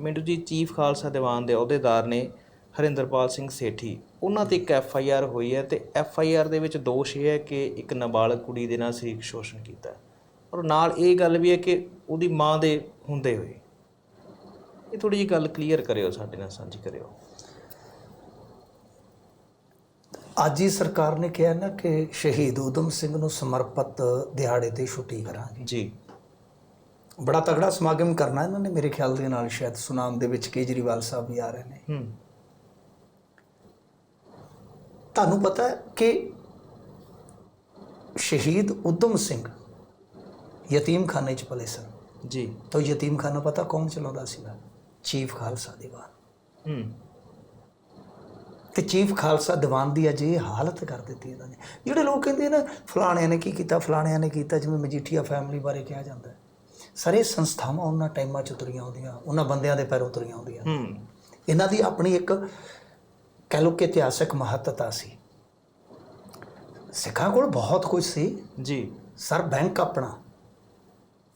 ਮਿੰਟੂ ਜੀ ਚੀਫ ਖਾਲਸਾ ਦੀਵਾਨ ਦੇ ਅਹੁਦੇਦਾਰ ਨੇ ਹਰਿੰਦਰਪਾਲ ਸਿੰਘ ਸੇਠੀ। ਉਹਨਾਂ ਤੇ ਇੱਕ ਐਫ ਆਈ ਆਰ ਹੋਈ ਹੈ ਤੇ ਐਫ ਆਈ ਆਰ ਦੇ ਵਿੱਚ ਦੋਸ਼ ਇਹ ਹੈ ਕਿ ਇੱਕ ਨਾਬਾਲਗ ਕੁੜੀ ਦੇ ਨਾਲ ਸਰੀਰਕ ਸ਼ੋਸ਼ਣ ਕੀਤਾ। ਔਰ ਨਾਲ ਇਹ ਗੱਲ ਵੀ ਹੈ ਕਿ ਉਹਦੀ ਮਾਂ ਦੇ ਹੁੰਦੇ ਹੋਏ। ਇਹ ਥੋੜੀ ਜਿਹੀ ਗੱਲ ਕਲੀਅਰ ਕਰਿਓ ਸਾਡੇ ਨਾਲ ਸਾਂਝੀ ਕਰਿਓ। ਅੱਜ ਹੀ ਸਰਕਾਰ ਨੇ ਕਿਹਾ ਨਾ ਕਿ ਸ਼ਹੀਦ ਊਧਮ ਸਿੰਘ ਨੂੰ ਸਮਰਪਿਤ ਦਿਹਾੜੇ ਤੇ ਛੁੱਟੀ ਕਰਾਂਗੇ। ਜੀ। ਬੜਾ ਤਗੜਾ ਸਮਾਗਮ ਕਰਨਾ ਇਹਨਾਂ ਨੇ ਮੇਰੇ ਖਿਆਲ ਦੇ ਨਾਲ ਸ਼ਾਇਦ ਸੁਨਾਮ ਦੇ ਵਿੱਚ ਕੇਜਰੀਵਾਲ ਸਾਹਿਬ ਵੀ ਆ ਰਹੇ ਨੇ। ਹੂੰ। ਤੁਹਾਨੂੰ ਪਤਾ ਹੈ ਕਿ ਸ਼ਹੀਦ ਊਧਮ ਸਿੰਘ ਯਤੀਮਖਾਨੇ ਚ ਪਲੇ ਸਨ। ਜੀ। ਤਾਂ ਯਤੀਮਖਾਨਾ ਪਤਾ ਕੌਣ ਚਲਾਉਂਦਾ ਸੀਗਾ? ਚੀਫ ਖਾਲਸਾ ਦੀਵਾਨ। ਹੂੰ। ਤੇ ਚੀਫ ਖਾਲਸਾ ਦੀਵਾਨ ਦੀ ਅਜੇ ਇਹ ਹਾਲਤ ਕਰ ਦਿੱਤੀ ਇਹਨਾਂ ਨੇ। ਜਿਹੜੇ ਲੋਕ ਕਹਿੰਦੇ ਨਾ ਫਲਾਣਿਆਂ ਨੇ ਕੀ ਕੀਤਾ ਫਲਾਣਿਆਂ ਨੇ ਕੀਤਾ ਜਿਵੇਂ ਮਜੀਠੀਆ ਫੈਮਿਲੀ ਬਾਰੇ ਕਿਹਾ ਜਾਂਦਾ ਹੈ। ਸਾਰੇ ਸੰਸਥਾਵਾਂ ਉਹਨਾਂ ਟਾਈਮਾਂ ਚ ਉਤਰੀਆਂ ਆਉਂਦੀਆਂ ਉਹਨਾਂ ਬੰਦਿਆਂ ਦੇ ਪੈਰੋਂ ਉਤਰੀਆਂ ਆਉਂਦੀਆਂ ਹੂੰ। ਇਹਨਾਂ ਦੀ ਆਪਣੀ ਇੱਕ ਕਹਿ ਲਓ ਕਿ ਇਤਿਹਾਸਕ ਮਹੱਤਤਾ ਸੀ। ਸਿੱਖਾਂ ਕੋਲ ਬਹੁਤ ਕੁਝ ਸੀ। ਜੀ। ਸਰ ਬੈਂਕ ਆਪਣਾ।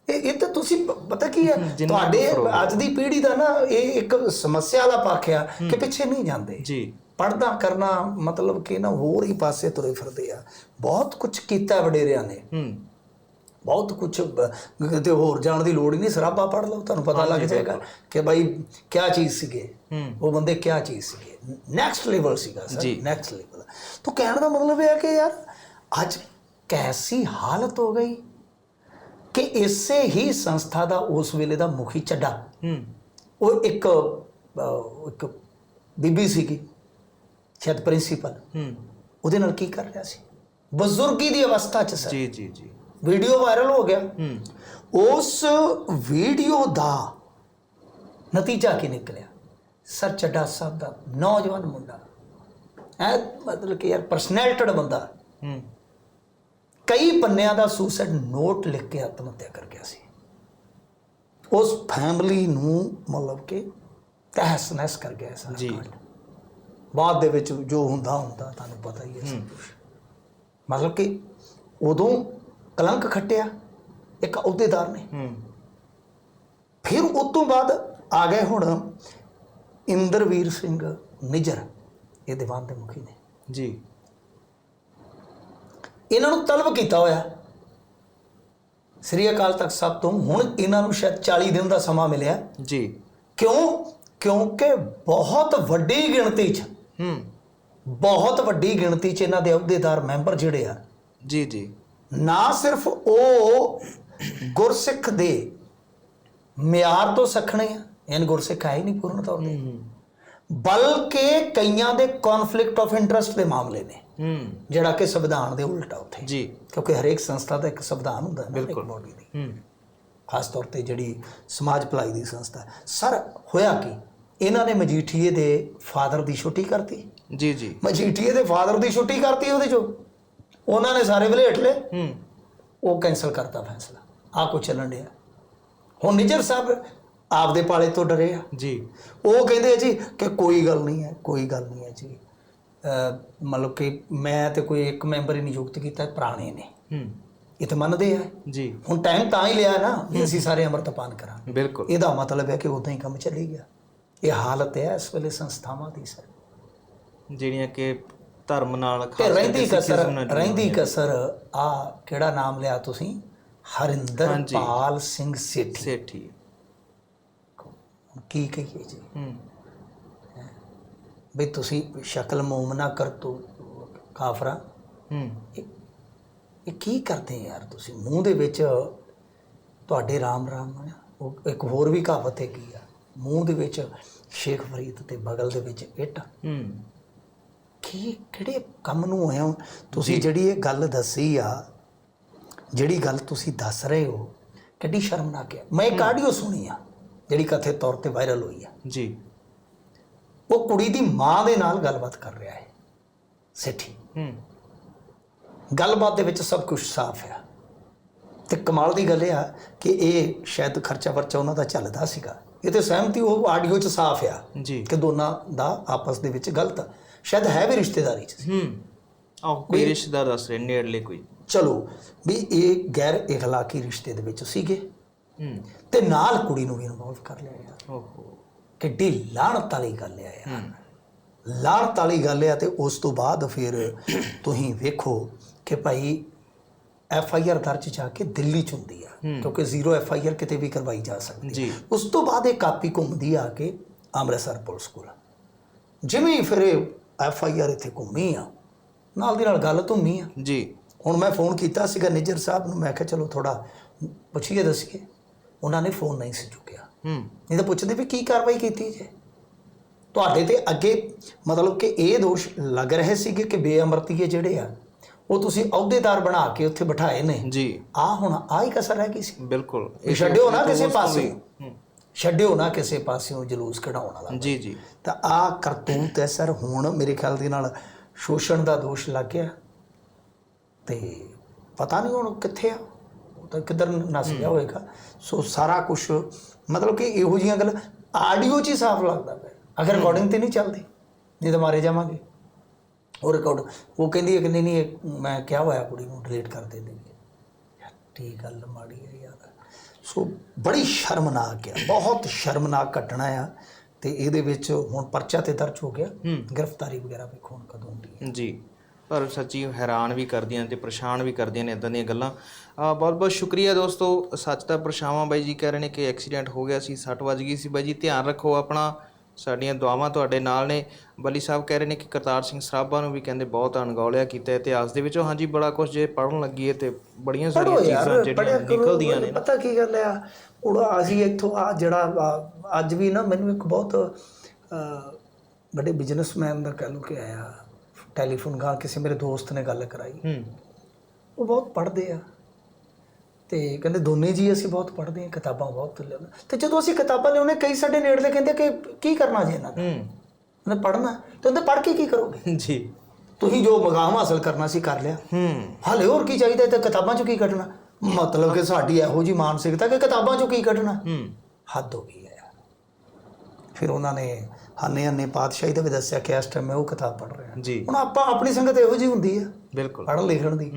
ਇਹ ਇਹ ਤਾਂ ਤੁਸੀਂ ਪਤਾ ਕੀ ਹੈ? ਤੁਹਾਡੇ। ਅੱਜ ਦੀ ਪੀੜ੍ਹੀ ਦਾ ਨਾ ਇਹ ਇੱਕ ਸਮੱਸਿਆ ਵਾਲਾ ਪੱਖ ਆ ਕਿ ਪਿੱਛੇ ਨਹੀਂ ਜਾਂਦੇ। ਜੀ। ਪੜਦਾ ਕਰਨਾ ਮਤਲਬ ਕਿ ਨਾ ਹੋਰ ਹੀ ਪਾਸੇ ਤੁਰੇ ਫਿਰਦੇ ਆ। ਬਹੁਤ ਕੁਝ ਕੀਤਾ ਵਡੇਰਿਆਂ ਨੇ। ਹੂੰ। ਬਹੁਤ ਕੁਝ ਕਿਤੇ ਹੋਰ ਜਾਣ ਦੀ ਲੋੜ ਹੀ ਨਹੀਂ ਸਰਾਬਾ ਪੜ ਲਓ ਤੁਹਾਨੂੰ ਪਤਾ ਲੱਗ ਜਾਏਗਾ ਕਿ ਭਾਈ ਕੀ ਚੀਜ਼ ਸੀਗੇ? ਉਹ ਬੰਦੇ ਕੀ ਚੀਜ਼ ਸੀਗੇ? ਨੈਕਸਟ ਲੈਵਲ ਸੀਗਾ ਸਰ। ਨੈਕਸਟ ਲੈਵਲ ਤਾਂ ਕਹਿਣ ਦਾ ਮਤਲਬ ਇਹ ਹੈ ਕਿ ਯਾਰ ਅੱਜ ਕੈਸੀ ਹਾਲਤ ਹੋ ਗਈ ਕਿ ਇਸੇ ਹੀ ਸੰਸਥਾ ਦਾ ਉਸ ਵੇਲੇ ਦਾ ਮੁਖੀ ਚੱਡਾ। ਉਹ ਇੱਕ ਇੱਕ ਬੀਬੀ ਸੀਗੀ ਸ਼ਾਇਦ ਪ੍ਰਿੰਸੀਪਲ। ਉਹਦੇ ਨਾਲ ਕੀ ਕਰ ਰਿਹਾ ਸੀ? ਬਜ਼ੁਰਗੀ ਦੀ ਅਵਸਥਾ 'ਚ ਸਰ ਜੀ ਜੀ ਜੀ। ਵੀਡੀਓ ਵਾਇਰਲ ਹੋ ਗਿਆ। ਉਸ ਵੀਡੀਓ ਦਾ ਨਤੀਜਾ ਕੀ ਨਿਕਲਿਆ? ਸਰ ਚੱਡਾ ਸਾਹਿਬ ਦਾ ਨੌਜਵਾਨ ਮੁੰਡਾ। ਐ ਮਤਲਬ ਕਿ ਯਾਰ ਪਰਸਨੈਲਿਟਡ ਬੰਦਾ। ਹੂੰ। ਕਈ ਪੰਨਿਆਂ ਦਾ ਸੁਸਾਈਡ ਨੋਟ ਲਿਖ ਕੇ ਆਤਮ ਹੱਤਿਆ ਕਰ ਗਿਆ ਸੀ। ਉਸ ਫੈਮਿਲੀ ਨੂੰ ਮਤਲਬ ਕਿ ਤਹਿਸ ਨਹਿਸ ਕਰ ਗਿਆ ਸਾਰਾ ਜੀ। ਬਾਅਦ ਦੇ ਵਿੱਚ ਜੋ ਹੁੰਦਾ ਹੁੰਦਾ ਤੁਹਾਨੂੰ ਪਤਾ ਹੀ ਹੈ ਮਤਲਬ ਕਿ ਉਦੋਂ ਕਲੰਕ ਖੱਟਿਆ ਇੱਕ ਅਹੁਦੇਦਾਰ ਨੇ। ਹੂੰ। ਫਿਰ ਉਸ ਤੋਂ ਬਾਅਦ ਆ ਗਏ ਹੁਣ ਇੰਦਰਵੀਰ ਸਿੰਘ ਨਿਜਰ ਇਹ ਦੀਵਾਨ ਦੇ ਮੁਖੀ ਨੇ। ਜੀ। ਇਹਨਾਂ ਨੂੰ ਤਲਬ ਕੀਤਾ ਹੋਇਆ। ਸ੍ਰੀ ਅਕਾਲ ਤਖਤ ਸਾਹਿਬ ਤੋਂ ਹੁਣ ਇਹਨਾਂ ਨੂੰ ਸ਼ਾਇਦ 40 ਦਿਨ ਦਾ ਸਮਾਂ ਮਿਲਿਆ। ਜੀ। ਕਿਉਂ? ਕਿਉਂਕਿ ਬਹੁਤ ਵੱਡੀ ਗਿਣਤੀ 'ਚ ਹੂੰ। ਬਹੁਤ ਵੱਡੀ ਗਿਣਤੀ 'ਚ ਇਹਨਾਂ ਦੇ ਅਹੁਦੇਦਾਰ ਮੈਂਬਰ ਜਿਹੜੇ ਆ ਜੀ ਜੀ। ਨਾ ਸਿਰਫ ਉਹ ਗੁਰਸਿੱਖ ਦੇ ਮਿਆਰ ਤੋਂ ਸਖਣੇ ਆ ਇਹਨ ਗੁਰਸਿੱਖ ਹੈ ਹੀ ਨਹੀਂ ਪੂਰਨ ਤੌਰ ਤੇ। ਬਲਕਿ ਕਈਆਂ ਦੇ ਕਨਫਲਿਕਟ ਆਫ ਇੰਟਰਸਟ ਦੇ ਮਾਮਲੇ ਨੇ ਹੂੰ। ਜਿਹੜਾ ਕਿ ਸੰਵਿਧਾਨ ਦੇ ਉਲਟਾ ਉੱਥੇ। ਜੀ। ਕਿਉਂਕਿ ਹਰੇਕ ਸੰਸਥਾ ਦਾ ਇੱਕ ਸੰਵਿਧਾਨ ਹੁੰਦਾ ਹੈ ਬਿਲਕੁਲ। ਬੋਡੀ ਦੀ। ਹੂੰ। ਖਾਸ ਤੌਰ ਤੇ ਜਿਹੜੀ ਸਮਾਜ ਭਲਾਈ ਦੀ ਸੰਸਥਾ। ਸਰ ਹੋਇਆ ਕੀ? ਇਹਨਾਂ ਨੇ ਮਜੀਠੀਏ ਦੇ ਫਾਦਰ ਦੀ ਛੁੱਟੀ ਕਰਤੀ। ਜੀ ਜੀ। ਮਜੀਠੀਏ ਦੇ ਫਾਦਰ ਦੀ ਛੁੱਟੀ ਕਰਤੀ ਉਹਦੇ ਚੋਂ? ਉਹਨਾਂ ਨੇ ਸਾਰੇ ਵਲੇਟ ਲਏ। ਹੂੰ। ਉਹ ਕੈਨਸਲ ਕਰਤਾ ਫੈਸਲਾ। ਆ ਕੁਛ ਚੱਲਣ ਡਿਆ। ਹੁਣ ਨਿਜਰ ਸਾਹਿਬ ਆਪਦੇ ਪਾਲੇ ਤੋਂ ਡਰੇ ਆ। ਜੀ। ਉਹ ਕਹਿੰਦੇ ਜੀ ਕਿ ਕੋਈ ਗੱਲ ਨਹੀਂ ਹੈ ਕੋਈ ਗੱਲ ਨਹੀਂ ਹੈ ਜੀ। ਮਤਲਬ ਕਿ ਮੈਂ ਤੇ ਕੋਈ ਇੱਕ ਮੈਂਬਰ ਹੀ ਨਿਯੁਕਤ ਕੀਤਾ ਪੁਰਾਣੇ ਨੇ। ਹੂੰ। ਇਹ ਤਾਂ ਮੰਨਦੇ ਆ। ਜੀ। ਹੁਣ ਟਾਈਮ ਤਾਂ ਹੀ ਲਿਆ ਨਾ ਵੀ ਅਸੀਂ ਸਾਰੇ ਅੰਮ੍ਰਿਤਪਾਨ ਕਰਾਂਗੇ। ਬਿਲਕੁਲ। ਇਹਦਾ ਮਤਲਬ ਹੈ ਕਿ ਉਦਾਂ ਹੀ ਕੰਮ ਚੱਲੀ ਗਿਆ। ਇਹ ਹਾਲਤ ਹੈ ਇਸ ਵੇਲੇ ਸੰਸਥਾਵਾਂ ਦੀ ਸਰ। ਜਿਹੜੀਆਂ ਕਿ ਧਰਮ ਨਾਲ ਤੇ ਖਾਸ ਰਹਿੰਦੀ ਕਸਰ ਰਹਿੰਦੀ। ਕਸਰ ਆ ਕਿਹੜਾ ਨਾਮ ਲਿਆ ਤੁਸੀਂ? ਹਰਿੰਦਰਪਾਲ ਸਿੰਘ ਸੇਠੀ। ਸੇਠੀ। ਕੀ ਕਹੀਏ ਜੀ? ਹੂੰ। ਵੀ ਤੁਸੀਂ ਸ਼ਕਲ ਮੂਮਨਾ ਕਰ ਤੋ ਕਾਫਰਾ। ਹੂੰ। ਇਹ ਕੀ ਕਰਦੇ ਯਾਰ ਤੁਸੀਂ? ਮੂੰਹ ਦੇ ਵਿੱਚ ਤੁਹਾਡੇ ਰਾਮ ਰਾਮ ਉਹ ਇੱਕ ਹੋਰ ਵੀ ਕਹਾਵਤ ਹੈਗੀ ਆ। ਮੂੰਹ ਦੇ ਵਿੱਚ ਸ਼ੇਖ ਫਰੀਦ ਤੇ ਬਗਲ ਦੇ ਵਿੱਚ ਇੱਟ। ਹੂੰ। ਕੀ ਕਿਹੜੇ ਕੰਮ ਨੂੰ ਆਏ ਹੋ? ਤੁਸੀਂ ਜਿਹੜੀ ਇਹ ਗੱਲ ਦੱਸੀ ਆ ਜਿਹੜੀ ਗੱਲ ਤੁਸੀਂ ਦੱਸ ਰਹੇ ਹੋ ਕਿੱਡੀ ਸ਼ਰਮਨਾਕ ਹੈ ਮੈਂ ਇੱਕ ਆਡੀਓ ਸੁਣੀ ਆ ਜਿਹੜੀ ਕਥੇ ਤੌਰ ਤੇ ਵਾਇਰਲ ਹੋਈ ਆ। ਜੀ। ਉਹ ਕੁੜੀ ਦੀ ਮਾਂ ਦੇ ਨਾਲ ਗੱਲਬਾਤ ਕਰ ਰਿਹਾ ਹੈ ਸੇਠੀ। ਹੂੰ। ਗੱਲਬਾਤ ਦੇ ਵਿੱਚ ਸਭ ਕੁਝ ਸਾਫ਼ ਹੈ ਤੇ ਕਮਾਲ ਦੀ ਗੱਲ ਇਹ ਆ ਕਿ ਇਹ ਸ਼ਾਇਦ ਖਰਚਾ ਵਰਚਾ ਉਹਨਾਂ ਦਾ ਚੱਲਦਾ ਸੀਗਾ। ਇਹ ਤੇ ਸਹਿਮਤੀ ਉਹ ਆਡੀਓ 'ਚ ਸਾਫ਼ ਆ ਜੀ। ਕਿ ਦੋਨਾਂ ਦਾ ਆਪਸ ਦੇ ਵਿੱਚ ਗਲਤ ਆ। ਸ਼ਾਇਦ ਹੈ ਵੀ ਰਿਸ਼ਤੇਦਾਰੀ 'ਚ ਹੂੰ। ਆਹ ਕੋਈ ਰਿਸ਼ਤੇਦਾਰ ਦੱਸ ਰਹੇ ਨੇੜਲੇ ਕੋਈ। ਚਲੋ ਵੀ ਇਹ ਗੈਰ ਇਖਲਾਕੀ ਰਿਸ਼ਤੇ ਦੇ ਵਿੱਚ ਸੀਗੇ। ਹੂੰ। ਤੇ ਨਾਲ ਕੁੜੀ ਨੂੰ ਵੀ ਇਨਵੋਲਵ ਕਰ ਲਿਆ ਯਾਰ ਓਹੋ। ਕਿੱਡੀ ਲਾਹਣਤ ਵਾਲੀ ਗੱਲ ਆ ਯਾਰ। ਲਾਹਣਤ ਵਾਲੀ ਗੱਲ ਆ ਤੇ ਉਸ ਤੋਂ ਬਾਅਦ ਫਿਰ ਤੁਸੀਂ ਵੇਖੋ ਕਿ ਭਾਈ ਐਫ ਆਈ ਆਰ ਦਰਜ ਜਾ ਕੇ ਦਿੱਲੀ ਚ ਹੁੰਦੀ ਆ। ਕਿਉਂਕਿ ਜ਼ੀਰੋ ਐਫ ਆਈ ਆਰ ਕਿਤੇ ਵੀ ਕਰਵਾਈ ਜਾ ਸਕਦੀ ਉਸ ਤੋਂ ਬਾਅਦ ਇਹ ਕਾਪੀ ਘੁੰਮਦੀ ਆ ਕੇ ਅੰਮ੍ਰਿਤਸਰ ਪੁਲਿਸ ਕੋਲ। ਜਿਵੇਂ ਫਿਰ ਐਫ ਆਈ ਆਰ ਇੱਥੇ ਘੁੰਮੀ ਆ। ਨਾਲ ਦੀ ਨਾਲ ਗੱਲ ਧੁੰਮੀ ਆ। ਜੀ। ਹੁਣ ਮੈਂ ਫੋਨ ਕੀਤਾ ਸੀਗਾ ਨਿੱਜਰ ਸਾਹਿਬ ਨੂੰ ਮੈਂ ਕਿਹਾ ਚਲੋ ਥੋੜਾ ਪੁੱਛੀਏ ਦੱਸੀਏ। ਉਹਨਾਂ ਨੇ ਫੋਨ ਨਹੀਂ ਸੀ ਚੁੱਕਿਆ। ਹੂੰ। ਨਹੀਂ ਤਾਂ ਪੁੱਛਦੇ ਵੀ ਕੀ ਕਾਰਵਾਈ ਕੀਤੀ ਜੇ? ਤੁਹਾਡੇ ਤੇ ਅੱਗੇ ਮਤਲਬ ਕਿ ਇਹ ਦੋਸ਼ ਲੱਗ ਰਹੇ ਸੀਗੇ ਕਿ ਬੇਅਮਰਤੀਏ ਜਿਹੜੇ ਆ ਉਹ ਤੁਸੀਂ ਅਹੁਦੇਦਾਰ ਬਣਾ ਕੇ ਉੱਥੇ ਬਿਠਾਏ ਨੇ। ਜੀ। ਆ ਹੁਣ ਆ ਹੀ ਕਸਰ ਰਹਿ ਗਈ ਸੀ। ਬਿਲਕੁਲ। ਇਹ ਛੱਡਿਓ ਨਾ ਕਿਸੇ ਪਾਸੇ। ਛੱਡਿਓ ਨਾ ਕਿਸੇ ਪਾਸਿਓਂ ਜਲੂਸ ਕਢਾਉਣ ਵਾਲਾ ਜੀ ਜੀ। ਤਾਂ ਆ ਕਰਤੂਤ ਹੈ ਸਰ ਹੁਣ ਮੇਰੇ ਖਿਆਲ ਦੇ ਨਾਲ ਸ਼ੋਸ਼ਣ ਦਾ ਦੋਸ਼ ਲੱਗ ਗਿਆ ਤੇ ਪਤਾ ਨਹੀਂ ਹੁਣ ਕਿੱਥੇ ਆ ਉਹ ਤਾਂ ਕਿੱਧਰ ਨਸ ਗਿਆ ਹੋਏਗਾ ਸੋ ਸਾਰਾ ਕੁਝ ਮਤਲਬ ਕਿ ਇਹੋ ਜੀਆਂ ਗੱਲ ਆਡੀਓ 'ਚ ਹੀ ਸਾਫ਼ ਲੱਗਦਾ ਪਿਆ। ਅਗਰ ਰਿਕਾਰਡਿੰਗ ਤੇ ਨਹੀਂ ਚੱਲਦੀ ਨਹੀਂ ਤਾਂ ਮਾਰੇ ਜਾਵਾਂਗੇ। ਉਹ ਰਿਕਾਰਡ ਉਹ ਕਹਿੰਦੀ ਹੈ ਕਿ ਨਹੀਂ ਨਹੀਂ ਮੈਂ ਕਿਹਾ ਹੋਇਆ ਕੁੜੀ ਨੂੰ ਡਿਲੀਟ ਕਰ ਦੇ ਦੇ ਯਾਰ ਠੀਕ ਗੱਲ ਮਾੜੀ ਹੈ ਯਾਰ। ਸੋ ਬੜੀ ਸ਼ਰਮਨਾਕ ਹੈ ਬਹੁਤ ਸ਼ਰਮਨਾਕ ਘਟਨਾ ਆ ਤੇ ਇਹਦੇ ਵਿੱਚ ਹੁਣ ਪਰਚਾ ਤੇ ਦਰਜ ਹੋ ਗਿਆ। ਗ੍ਰਿਫਤਾਰੀ ਵਗੈਰਾ ਵੇਖੋ ਹੁਣ ਕਦੋਂ ਹੁੰਦੀ ਹੈ ਜੀ ਪਰ ਸੱਚੀ ਹੈਰਾਨ ਵੀ ਕਰਦੀਆਂ ਤੇ ਪਰੇਸ਼ਾਨ ਵੀ ਕਰਦੀਆਂ ਨੇ ਇਦਾਂ ਦੀਆਂ ਗੱਲਾਂ। ਬਹੁਤ ਬਹੁਤ ਸ਼ੁਕਰੀਆ ਦੋਸਤੋ ਸੱਚ ਦਾ ਪਰਛਾਵਾਂ ਬਾਈ ਜੀ ਕਹਿ ਰਹੇ ਨੇ ਕਿ ਐਕਸੀਡੈਂਟ ਹੋ ਗਿਆ ਸੀ ਸੱਟ ਵੱਜ ਗਈ ਸੀ ਬਾਈ ਜੀ ਧਿਆਨ ਰੱਖੋ ਆਪਣਾ। ਸਾਡੀਆਂ ਦੁਆਵਾਂ ਤੁਹਾਡੇ ਨਾਲ ਨੇ। ਬਲੀ ਸਾਹਿਬ ਕਹਿ ਰਹੇ ਨੇ ਕਿ ਕਰਤਾਰ ਸਿੰਘ ਸਰਾਭਾ ਨੂੰ ਵੀ ਕਹਿੰਦੇ ਬਹੁਤ ਅਣਗੌਲਿਆ ਕੀਤਾ ਇਤਿਹਾਸ ਦੇ ਵਿੱਚੋਂ ਹਾਂਜੀ ਬੜਾ ਕੁਝ ਜੇ ਪੜਨ ਲੱਗੀਏ ਤੇ ਬੜੀਆਂ ਸਾਰੀਆਂ ਚੀਜ਼ਾਂ ਜਿਹੜੀਆਂ ਨਿਕਲਦੀਆਂ ਨੇ। ਪਤਾ ਕੀ ਗੱਲ ਆ ਉਹ ਅਸੀਂ ਇੱਥੋਂ ਆ ਜਿਹੜਾ ਅੱਜ ਵੀ ਨਾ ਮੈਨੂੰ ਇੱਕ ਬਹੁਤ ਵੱਡੇ ਬਿਜ਼ਨਸਮੈਨ ਦਾ ਕਹਿ ਲਓ ਕਿ ਆਇਆ ਟੈਲੀਫੋਨ ਗਾ ਕਿਸੇ ਮੇਰੇ ਦੋਸਤ ਨੇ ਗੱਲ ਕਰਾਈ। ਹੂੰ। ਉਹ ਬਹੁਤ ਪੜ੍ਹਦੇ ਆ। ਤੇ ਕਹਿੰਦੇ ਦੋਨੇ ਜੀ ਅਸੀਂ ਬਹੁਤ ਪੜ੍ਹਦੇ ਆ ਕਿਤਾਬਾਂ ਬਹੁਤ ਲਿਆਉਂਦੇ ਤੇ ਜਦੋਂ ਅਸੀਂ ਕਿਤਾਬਾਂ ਲਿਆਉਂਦੇ ਕਈ ਸਾਡੇ ਨੇੜਲੇ ਕਹਿੰਦੇ ਕਿ ਕੀ ਕਰਨਾ ਜੀ ਇਹਨਾਂ ਦਾ? ਹੂੰ। ਉਹਨੇ ਪੜ੍ਹਨਾ। ਤੇ ਉਹਨੇ ਪੜ੍ਹ ਕੇ ਕੀ ਕਰੋਗੇ? ਜੀ। ਤੁਸੀਂ ਜੋ ਮਕਾਮ ਹਾਸਲ ਕਰਨਾ ਸੀ ਕਰ ਲਿਆ। ਹੂੰ। ਹਾਲੇ ਹੋਰ ਕੀ ਚਾਹੀਦਾ ਤੇ ਕਿਤਾਬਾਂ ਚੋਂ ਕੀ ਕੱਢਣਾ? ਮਤਲਬ ਕਿ ਸਾਡੀ ਇਹੋ ਜੀ ਮਾਨਸਿਕਤਾ ਕਿ ਕਿਤਾਬਾਂ ਚੋਂ ਕੀ ਕੱਢਣਾ? ਹੂੰ। ਹੱਦ ਹੋ ਗਈ ਹੈ। ਫਿਰ ਉਹਨਾਂ ਨੇ ਹਾਨੇ ਹਾਨੇ ਪਾਤਸ਼ਾਹੀ ਦਾ ਵੀ ਦੱਸਿਆ ਕਿ ਇਸ ਟਾਈਮ ਮੈਂ ਉਹ ਕਿਤਾਬ ਪੜ੍ਹ ਰਿਹਾ। ਜੀ। ਹੁਣ ਆਪਾਂ ਆਪਣੀ ਸੰਗਤ ਇਹੋ ਜੀ ਹੁੰਦੀ ਹੈ ਬਿਲਕੁਲ। ਪੜ੍ਹਨ ਲਿਖਣ ਦੀ।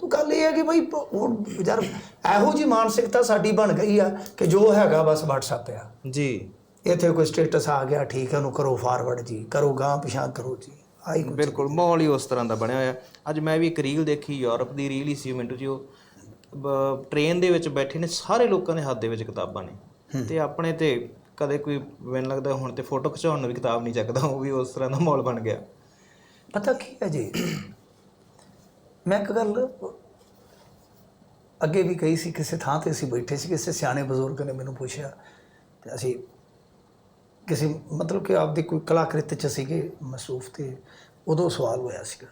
ਤੋ ਗੱਲ ਇਹ ਹੈ ਕਿ ਭਾਈ ਹੁਣ ਯਾਰ ਇਹੋ ਜੀ ਮਾਨਸਿਕਤਾ ਸਾਡੀ ਬਣ ਗਈ ਆ ਕਿ ਜੋ ਹੈਗਾ ਬਸ WhatsApp ਆ। ਜੀ। ਇੱਥੇ ਕੋਈ ਸਟੇਟਸ ਆ ਗਿਆ ਠੀਕ ਹੈ ਉਹਨੂੰ ਕਰੋ ਫਾਰਵਰਡ ਜੀ ਕਰੋ ਗਾਂ ਪਿਛਾਂ ਕਰੋ ਜੀ ਆਈ ਬਿਲਕੁਲ ਮਾਹੌਲ ਹੀ ਉਸ ਤਰ੍ਹਾਂ ਦਾ ਬਣਿਆ ਹੋਇਆ। ਅੱਜ ਮੈਂ ਵੀ ਇੱਕ ਰੀਲ ਦੇਖੀ ਯੂਰਪ ਦੀ ਰੀਲ ਹੀ ਸੀ ਮਿੰਟੂ ਜੀ ਉਹ। ਟ੍ਰੇਨ ਦੇ ਵਿੱਚ ਬੈਠੇ ਨੇ ਸਾਰੇ ਲੋਕਾਂ ਦੇ ਹੱਥ ਦੇ ਵਿੱਚ ਕਿਤਾਬਾਂ ਨੇ। ਤੇ ਆਪਣੇ ਤੇ ਕਦੇ ਕੋਈ ਮੈਨੂੰ ਲੱਗਦਾ ਹੁਣ ਤੇ ਫੋਟੋ ਖਿਚਾਉਣ ਨੂੰ ਵੀ ਕਿਤਾਬ ਨਹੀਂ ਚੱਕਦਾ, ਉਹ ਵੀ ਉਸ ਤਰ੍ਹਾਂ ਦਾ ਮਾਹੌਲ ਬਣ ਗਿਆ। ਪਤਾ ਕੀ ਹੈ ਜੀ? ਮੈਂ ਇੱਕ ਗੱਲ ਅੱਗੇ ਵੀ ਕਹੀ ਸੀ, ਕਿਸੇ ਥਾਂ ਤੇ ਅਸੀਂ ਬੈਠੇ ਸੀ, ਕਿਸੇ ਸਿਆਣੇ ਬਜ਼ੁਰਗ ਨੇ ਮੈਨੂੰ ਪੁੱਛਿਆ, ਤੇ ਅਸੀਂ ਕਿਸੇ ਮਤਲਬ ਕਿ ਆਪਦੀ ਕੋਈ ਕਲਾਕ੍ਰਿਤ ਚ ਸੀਗੇ ਮਸੂਫ ਤੇ, ਉਦੋਂ ਸਵਾਲ ਹੋਇਆ ਸੀਗਾ।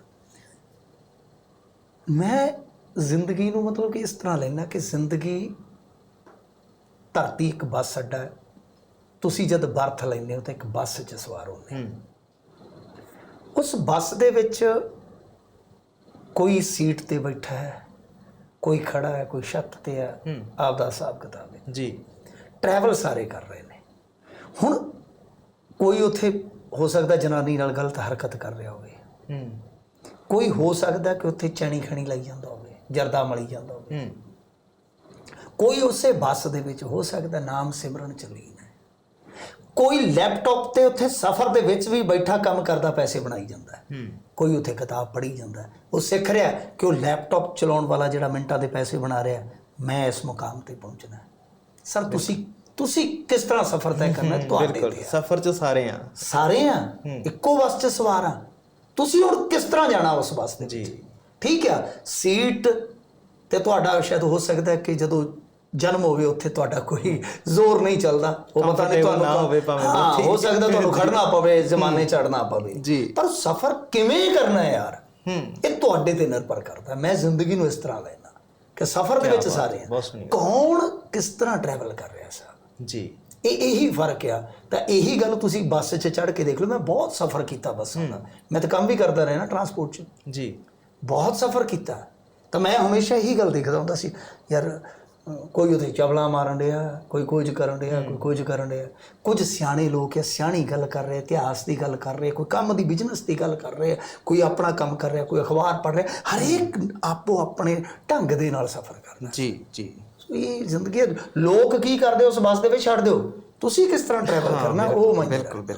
ਮੈਂ ਜ਼ਿੰਦਗੀ ਨੂੰ ਮਤਲਬ ਕਿ ਇਸ ਤਰ੍ਹਾਂ ਲੈਣਾ ਕਿ ਜ਼ਿੰਦਗੀ ਧਰਤੀ ਇੱਕ ਬੱਸ ਅੱਡਾ ਹੈ। ਤੁਸੀਂ ਜਦ ਬਰਥ ਲੈਂਦੇ ਹੋ ਤਾਂ ਇੱਕ ਬੱਸ 'ਚ ਸਵਾਰ ਹੁੰਦੇ ਉਸ ਬੱਸ ਦੇ ਵਿੱਚ ਕੋਈ ਸੀਟ ਤੇ ਬੈਠਾ ਹੈ ਕੋਈ ਖੜਾ ਹੈ ਕੋਈ ਛੱਤ ਤੇ ਹੈ ਆਪਦਾ ਹਿਸਾਬ ਕਿਤਾਬ ਹੈ। ਜੀ। ਟਰੈਵਲ ਸਾਰੇ ਕਰ ਰਹੇ ਨੇ। ਹੁਣ ਕੋਈ ਉੱਥੇ ਹੋ ਸਕਦਾ ਜਨਾਨੀ ਨਾਲ ਗਲਤ ਹਰਕਤ ਕਰ ਰਿਹਾ ਹੋਵੇ। ਕੋਈ ਹੋ ਸਕਦਾ ਕਿ ਉੱਥੇ ਚੈਣੀ ਖਣੀ ਲਾਈ ਜਾਂਦਾ ਹੋਵੇ ਜਰਦਾ ਮਲੀ ਜਾਂਦਾ ਹੋਵੇ। ਕੋਈ ਉਸੇ ਬੱਸ ਦੇ ਵਿੱਚ ਹੋ ਸਕਦਾ ਨਾਮ ਸਿਮਰਨ ਚਲੀਨ ਹੈ ਕੋਈ ਲੈਪਟਾਪ ਤੇ ਉੱਥੇ ਸਫ਼ਰ ਦੇ ਵਿੱਚ ਵੀ ਬੈਠਾ ਕੰਮ ਕਰਦਾ ਪੈਸੇ ਬਣਾਈ ਜਾਂਦਾ ਹੈ। ਕੋਈ ਉੱਥੇ ਕਿਤਾਬ ਪੜ੍ਹੀ ਜਾਂਦਾ। ਉਹ ਸਿੱਖ ਰਿਹਾ ਕਿ ਉਹ ਲੈਪਟਾਪ ਚਲਾਉਣ ਵਾਲਾ ਜਿਹੜਾ ਮਿੰਟਾਂ ਦੇ ਪੈਸੇ ਬਣਾ ਰਿਹਾ ਮੈਂ ਇਸ ਮੁਕਾਮ ਤੇ ਪਹੁੰਚਣਾ। ਸਰ ਤੁਸੀਂ ਤੁਸੀਂ ਕਿਸ ਤਰ੍ਹਾਂ ਸਫ਼ਰ ਤੈਅ ਕਰਨਾ? ਤੁਹਾਡੇ ਤੇ। ਸਫ਼ਰ 'ਚ ਸਾਰੇ ਆ। ਸਾਰੇ ਆ? ਇੱਕੋ ਬੱਸ 'ਚ ਸਵਾਰ ਆ? ਤੁਸੀਂ ਹੁਣ ਕਿਸ ਤਰ੍ਹਾਂ ਜਾਣਾ ਉਸ ਬੱਸ ਦੇ ਜੀ। ਠੀਕ ਆ। ਸੀਟ ਤੇ ਤੁਹਾਡਾ ਸ਼ਾਇਦ ਹੋ ਸਕਦਾ ਕਿ ਜਦੋਂ ਜਨਮ ਹੋਵੇ ਉੱਥੇ ਤੁਹਾਡਾ ਕੋਈ ਜ਼ੋਰ ਨਹੀਂ ਚੱਲਦਾ। ਉਹ ਪਤਾ ਨਹੀਂ ਤੁਹਾਨੂੰ ਨਾ ਹੋਵੇ ਭਾਵੇਂ ਉੱਥੇ। ਹੋ ਸਕਦਾ ਤੁਹਾਨੂੰ ਖੜਨਾ ਪਵੇ ਜ਼ਮਾਨੇ ਚੜਨਾ ਪਵੇ। ਜੀ। ਪਰ ਸਫ਼ਰ ਕਿਵੇਂ ਕਰਨਾ ਹੈ ਯਾਰ? ਹੂੰ। ਇਹ ਤੁਹਾਡੇ ਤੇ ਨਿਰਭਰ ਕਰਦਾ। ਮੈਂ ਜ਼ਿੰਦਗੀ ਨੂੰ ਇਸ ਤਰ੍ਹਾਂ ਲੈਣਾ ਕਿ ਸਫ਼ਰ ਦੇ ਵਿੱਚ ਸਾਰੇ ਆ ਕੌਣ ਕਿਸ ਤਰ੍ਹਾਂ ਟਰੈਵਲ ਕਰ ਰਿਹਾ ਸਾਹਿਬ ਜੀ। ਇਹ ਇਹੀ ਫ਼ਰਕ ਆ। ਤਾਂ ਇਹੀ ਗੱਲ ਤੁਸੀਂ ਬੱਸ 'ਚ ਚੜ੍ਹ ਕੇ ਦੇਖ ਲਓ। ਮੈਂ ਬਹੁਤ ਸਫ਼ਰ ਕੀਤਾ ਬੱਸਾਂ ਦਾ ਮੈਂ ਤਾਂ ਕੰਮ ਵੀ ਕਰਦਾ ਰਿਹਾ ਨਾ ਟਰਾਂਸਪੋਰਟ 'ਚ। ਜੀ। ਬਹੁਤ ਸਫ਼ਰ ਕੀਤਾ। ਤਾਂ ਮੈਂ ਹਮੇਸ਼ਾ ਇਹੀ ਗੱਲ ਦੇਖਦਾ ਹੁੰਦਾ ਸੀ। ਯਾਰ ਕੋਈ ਉਥੇ ਚਵਲਾ ਮਾਰਨ ਡਿਆ ਕੋਈ ਕੁਝ ਕਰਨ ਡਿਆ ਕੋਈ ਕੁਝ ਕਰਨ ਡਿਆ। ਕੁਝ ਸਿਆਣੇ ਲੋਕ ਆ ਸਿਆਣੀ ਗੱਲ ਕਰ ਰਹੇ ਇਤਿਹਾਸ ਦੀ ਗੱਲ ਕਰ ਰਹੇ ਕੋਈ ਕੰਮ ਦੀ ਬਿਜ਼ਨਸ ਦੀ ਗੱਲ ਕਰ ਰਹੇ ਕੋਈ ਆਪਣਾ ਕੰਮ ਕਰ ਰਿਹਾ ਕੋਈ ਅਖਬਾਰ ਪੜ੍ਹ ਰਿਹਾ ਹਰੇਕ ਆਪੋ ਆਪਣੇ ਢੰਗ ਦੇ ਨਾਲ ਸਫ਼ਰ ਕਰਦਾ ਜੀ ਜੀ। ਇਹ ਜ਼ਿੰਦਗੀ। ਲੋਕ ਕੀ ਕਰਦੇ ਉਸ ਬੱਸ ਦੇ ਵਿੱਚ ਛੱਡ ਦਿਓ। ਤੁਸੀਂ ਕਿਸ ਤਰ੍ਹਾਂ ਟਰੈਵਲ ਕਰਨਾ ਉਹ ਬਿਲਕੁਲ ਬਿਲਕੁਲ।